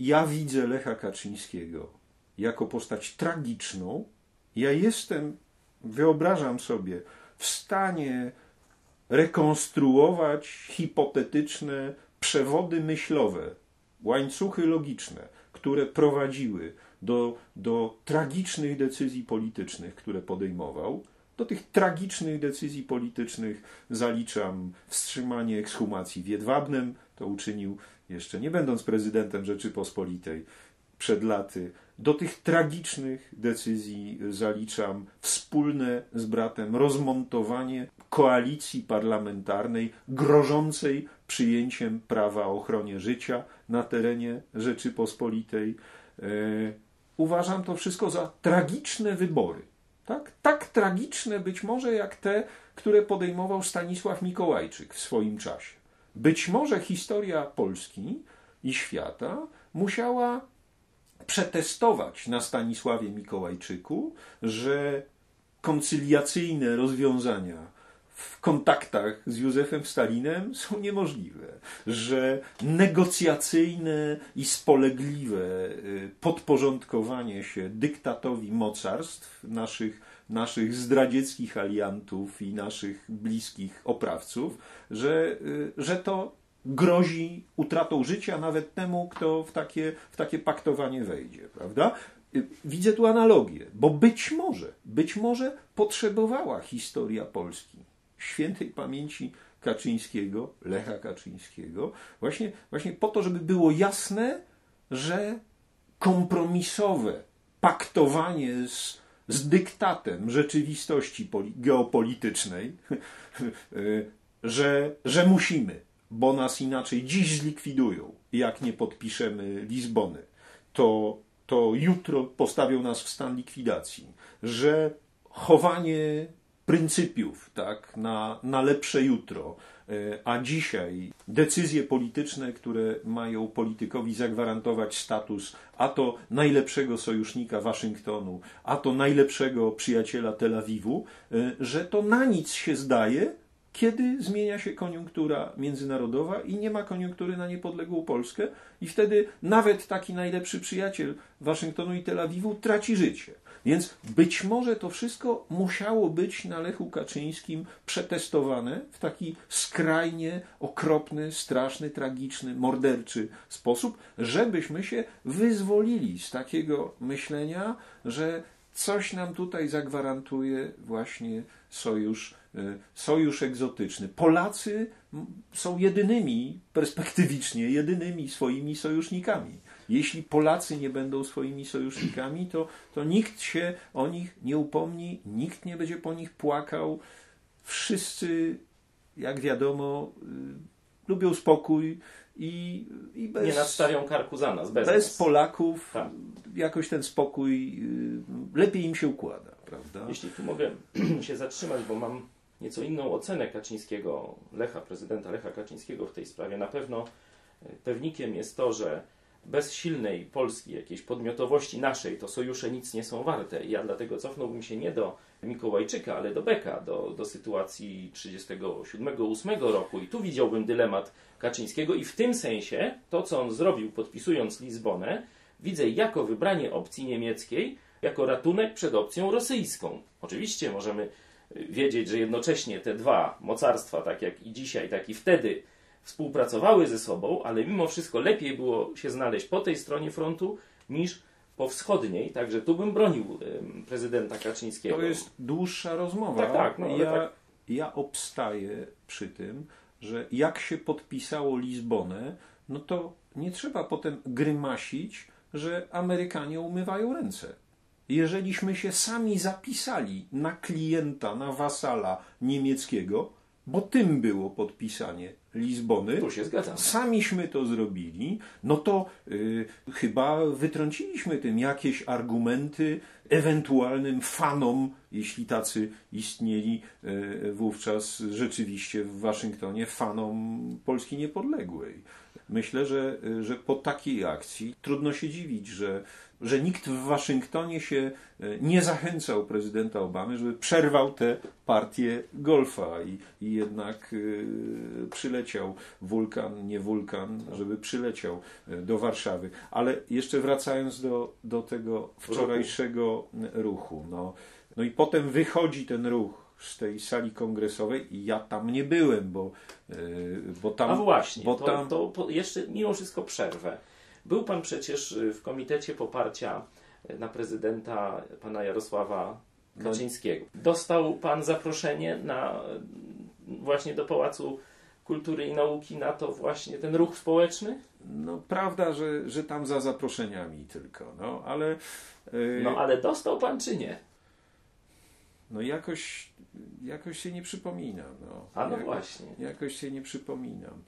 ja widzę Lecha Kaczyńskiego jako postać tragiczną. Ja jestem, wyobrażam sobie, w stanie rekonstruować hipotetyczne przewody myślowe, łańcuchy logiczne, które prowadziły do, do tragicznych decyzji politycznych, które podejmował. Do tych tragicznych decyzji politycznych zaliczam wstrzymanie ekshumacji w Jedwabnem, to uczynił jeszcze nie będąc prezydentem Rzeczypospolitej przed laty. Do tych tragicznych decyzji zaliczam wspólne z bratem rozmontowanie koalicji parlamentarnej grożącej przyjęciem prawa o ochronie życia na terenie Rzeczypospolitej. E, uważam to wszystko za tragiczne wybory. Tak? tak tragiczne być może jak te, które podejmował Stanisław Mikołajczyk w swoim czasie. Być może historia Polski i świata musiała przetestować na Stanisławie Mikołajczyku, że koncyliacyjne rozwiązania w kontaktach z Józefem Stalinem są niemożliwe, że negocjacyjne i spolegliwe y, podporządkowanie się dyktatowi mocarstw naszych, naszych zdradzieckich aliantów i naszych bliskich oprawców, że, y, że to grozi utratą życia nawet temu, kto w takie, w takie paktowanie wejdzie, prawda? Y, widzę tu analogię, bo być może, być może potrzebowała historia Polski świętej pamięci Kaczyńskiego, Lecha Kaczyńskiego, właśnie, właśnie po to, żeby było jasne, że kompromisowe paktowanie z, z dyktatem rzeczywistości geopolitycznej, że, że musimy, bo nas inaczej dziś zlikwidują, jak nie podpiszemy Lizbony, to, to jutro postawią nas w stan likwidacji, że chowanie pryncypiów tak, na, na lepsze jutro, e, a dzisiaj decyzje polityczne, które mają politykowi zagwarantować status a to najlepszego sojusznika Waszyngtonu, a to najlepszego przyjaciela Tel Awiwu, e, że to na nic się zdaje, kiedy zmienia się koniunktura międzynarodowa i nie ma koniunktury na niepodległą Polskę, i wtedy nawet taki najlepszy przyjaciel Waszyngtonu i Tel Awiwu traci życie. Więc być może to wszystko musiało być na Lechu Kaczyńskim przetestowane w taki skrajnie okropny, straszny, tragiczny, morderczy sposób, żebyśmy się wyzwolili z takiego myślenia, że coś nam tutaj zagwarantuje właśnie sojusz, e, sojusz egzotyczny. Polacy są jedynymi, perspektywicznie, jedynymi swoimi sojusznikami. Jeśli Polacy nie będą swoimi sojusznikami, to, to nikt się o nich nie upomni, nikt nie będzie po nich płakał. Wszyscy, jak wiadomo, y, lubią spokój i, i bez. Nie nadstawią karku za nas, bez, bez nas. Polaków tak. jakoś ten spokój y, lepiej im się układa, prawda? Jeśli tu mogę się zatrzymać, bo mam nieco inną ocenę Kaczyńskiego, Lecha, prezydenta Lecha Kaczyńskiego w tej sprawie. Na pewno y, pewnikiem jest to, że bez silnej Polski, jakiejś podmiotowości naszej, to sojusze nic nie są warte. I ja dlatego cofnąłbym się nie do Mikołajczyka, ale do Beka, do, do sytuacji 37-8 roku. I tu widziałbym dylemat Kaczyńskiego i w tym sensie to, co on zrobił podpisując Lizbonę, widzę jako wybranie opcji niemieckiej, jako ratunek przed opcją rosyjską. Oczywiście możemy wiedzieć, że jednocześnie te dwa mocarstwa, tak jak i dzisiaj, tak i wtedy, współpracowały ze sobą, ale mimo wszystko lepiej było się znaleźć po tej stronie frontu niż po wschodniej, także tu bym bronił prezydenta Kaczyńskiego. To jest dłuższa rozmowa. Tak, tak. No, ja, tak. ja obstaję przy tym, że jak się podpisało Lizbonę, no to nie trzeba potem grymasić, że Amerykanie umywają ręce. Jeżeliśmy się sami zapisali na klienta, na wasala niemieckiego, bo tym było podpisanie Lizbony. Tu się zgadzam. Samiśmy to zrobili, no to y, chyba wytrąciliśmy tym jakieś argumenty ewentualnym fanom, jeśli tacy istnieli y, wówczas rzeczywiście w Waszyngtonie, fanom Polski niepodległej. Myślę, że, że po takiej akcji trudno się dziwić, że, że nikt w Waszyngtonie się e, nie zachęcał prezydenta Obamy, żeby przerwał tę partię golfa i, i jednak y, przyleciał wulkan, nie wulkan, żeby przyleciał e, do Warszawy. Ale jeszcze wracając do, do tego wczorajszego ruchu, no, no i potem wychodzi ten ruch z tej sali kongresowej i ja tam nie byłem, bo, bo tam... A właśnie, bo to, tam... to jeszcze mimo wszystko przerwę. Był Pan przecież y, w Komitecie Poparcia y, na prezydenta pana Jarosława no Kaczyńskiego. Dostał Pan zaproszenie na właśnie do Pałacu Kultury i Nauki na to właśnie ten ruch społeczny? No prawda, że, że tam za zaproszeniami tylko, no ale... Yy... No ale dostał Pan czy nie? No jakoś, jakoś się nie przypominam. No. A no właśnie. Jakoś się nie przypominam.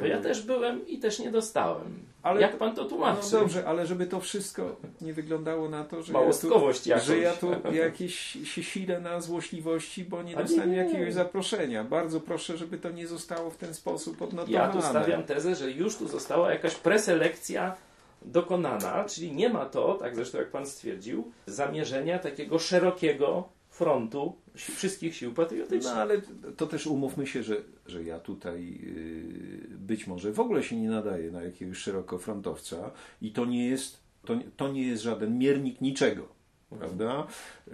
Bo ja też byłem i też nie dostałem. Ale, Jak pan to tłumaczy? No dobrze, ale żeby to wszystko nie wyglądało na to, że Małostkowość ja tu, że ja tu jakieś się silę na złośliwości, bo nie dostałem nie, nie. jakiegoś zaproszenia. Bardzo proszę, żeby to nie zostało w ten sposób odnotowane. Ja tu stawiam tezę, że już tu została jakaś preselekcja dokonana, czyli nie ma to, tak zresztą jak pan stwierdził, zamierzenia takiego szerokiego frontu wszystkich sił patriotycznych. No ale to też umówmy się, że, że ja tutaj yy, być może w ogóle się nie nadaję na jakiegoś szerokofrontowca i to nie jest, to, to nie jest żaden miernik niczego, mhm. prawda? Yy,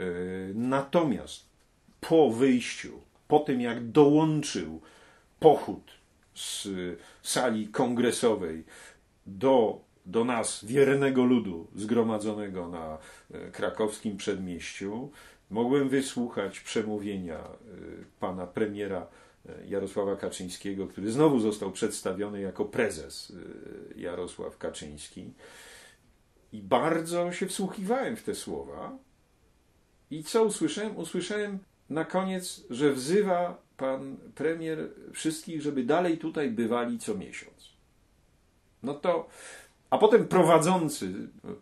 natomiast po wyjściu, po tym jak dołączył pochód z sali kongresowej do do nas, wiernego ludu zgromadzonego na e, krakowskim przedmieściu, Mogłem wysłuchać przemówienia y, pana premiera y, Jarosława Kaczyńskiego, który znowu został przedstawiony jako prezes y, Jarosław Kaczyński. I bardzo się wsłuchiwałem w te słowa. I co usłyszałem? Usłyszałem na koniec, że wzywa pan premier wszystkich, żeby dalej tutaj bywali co miesiąc. No to, a potem prowadzący,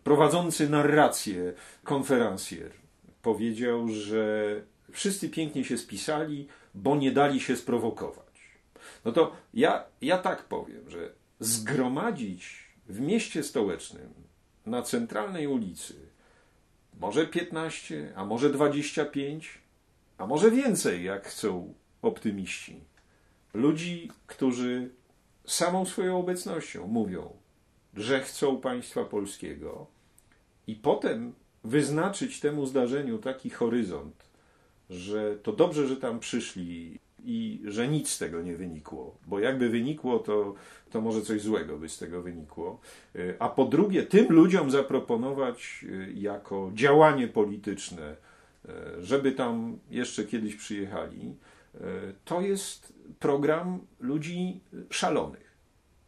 prowadzący narrację konferencjer powiedział, że wszyscy pięknie się spisali, bo nie dali się sprowokować. No to ja, ja tak powiem, że zgromadzić w mieście stołecznym na centralnej ulicy może 15, a może 25, a może więcej, jak chcą optymiści. Ludzi, którzy samą swoją obecnością mówią, że chcą państwa polskiego, i potem wyznaczyć temu zdarzeniu taki horyzont, że to dobrze, że tam przyszli i że nic z tego nie wynikło, bo jakby wynikło, to, to może coś złego by z tego wynikło. A po drugie, tym ludziom zaproponować y, jako działanie polityczne, y, żeby tam jeszcze kiedyś przyjechali, to jest program ludzi szalonych.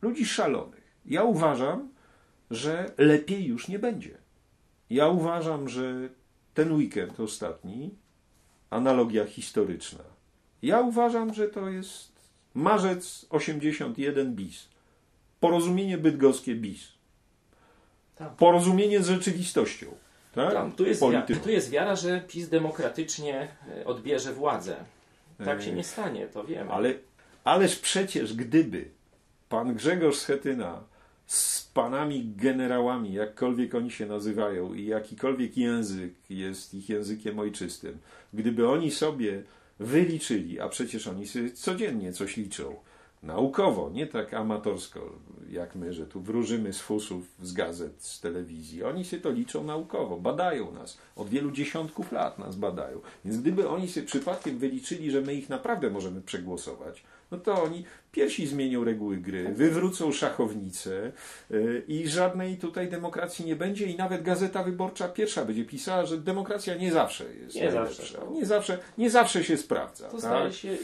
Ludzi szalonych. Ja uważam, że lepiej już nie będzie. Ja uważam, że ten weekend ostatni, analogia historyczna, ja uważam, że to jest marzec 81 bis. Porozumienie bydgoskie bis. Porozumienie z rzeczywistością. Tak? Tam, tu, jest tu jest wiara, że PiS demokratycznie e, odbierze władzę. Tak się e, nie stanie, to wiem. Ale, ależ przecież gdyby pan Grzegorz Schetyna z panami generałami, jakkolwiek oni się nazywają i jakikolwiek język jest ich językiem ojczystym, gdyby oni sobie wyliczyli, a przecież oni sobie codziennie coś liczą, naukowo, nie tak amatorsko jak my, że tu wróżymy z fusów, z gazet, z telewizji. Oni się to liczą naukowo, badają nas. Od wielu dziesiątków lat nas badają. Więc gdyby oni się przypadkiem wyliczyli, że my ich naprawdę możemy przegłosować, no to oni pierwsi zmienią reguły gry, wywrócą szachownicę y, i żadnej tutaj demokracji nie będzie i nawet Gazeta Wyborcza pierwsza będzie pisała, że demokracja nie zawsze jest nie zawsze, nie zawsze, nie zawsze się sprawdza. To tak? się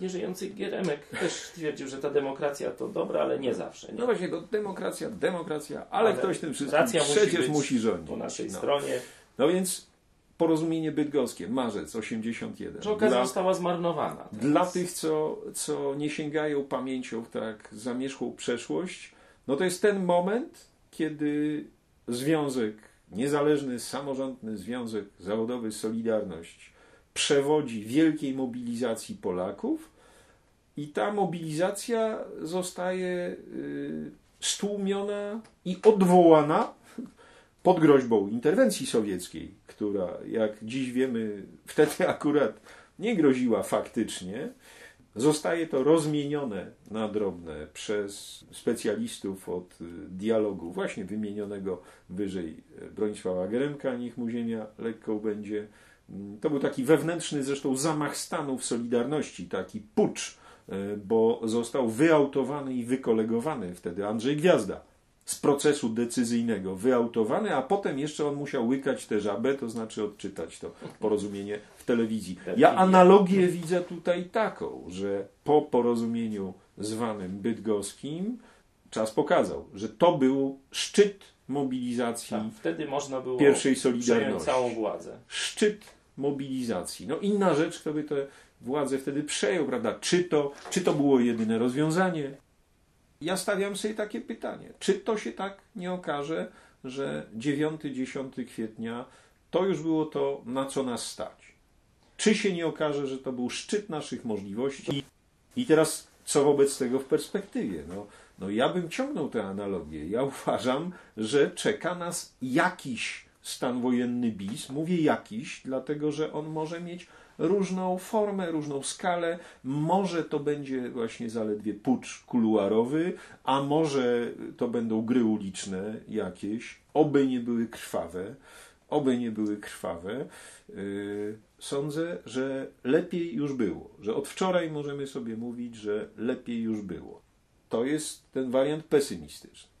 nieżyjący Gieremek też twierdził, że ta demokracja to dobra, ale nie zawsze. Nie? No właśnie, to demokracja, demokracja, ale, ale ktoś tym wszystkim przecież musi, musi rządzić. Po naszej no. stronie. No więc Porozumienie bydgoskie, marzec 81. Że okazja dla, została zmarnowana. Teraz. Dla tych, co, co nie sięgają pamięcią w tak zamierzchłą przeszłość, no to jest ten moment, kiedy związek, niezależny, samorządny związek zawodowy Solidarność przewodzi wielkiej mobilizacji Polaków I ta mobilizacja zostaje y, stłumiona i odwołana pod groźbą interwencji sowieckiej, która, jak dziś wiemy, wtedy akurat nie groziła faktycznie. Zostaje to rozmienione na drobne przez specjalistów od y, dialogu, właśnie wymienionego wyżej Bronisława Geremka, niech mu ziemia lekką będzie. Mm, to był taki wewnętrzny zresztą zamach stanu w Solidarności, taki pucz, y, bo został wyautowany i wykolegowany wtedy Andrzej Gwiazda z procesu decyzyjnego wyautowany, a potem jeszcze on musiał łykać tę żabę, to znaczy odczytać to porozumienie w telewizji. Ja analogię widzę tutaj taką, że po porozumieniu zwanym bydgoskim czas pokazał, że to był szczyt mobilizacji tak, wtedy można było pierwszej Solidarności. całą władzę. Szczyt mobilizacji. No inna rzecz, kto by tę władzę wtedy przejął, prawda? Czy to, czy to było jedyne rozwiązanie? Ja stawiam sobie takie pytanie. Czy to się tak nie okaże, że 9-10 kwietnia to już było to, na co nas stać? Czy się nie okaże, że to był szczyt naszych możliwości? I teraz co wobec tego w perspektywie? No, no ja bym ciągnął tę analogię. Ja uważam, że czeka nas jakiś stan wojenny bis. Mówię jakiś, dlatego że on może mieć różną formę, różną skalę. Może to będzie właśnie zaledwie pucz kuluarowy, a może to będą gry uliczne jakieś, oby nie były krwawe, oby nie były krwawe. Yy, sądzę, że lepiej już było, że od wczoraj możemy sobie mówić, że lepiej już było. To jest ten wariant pesymistyczny.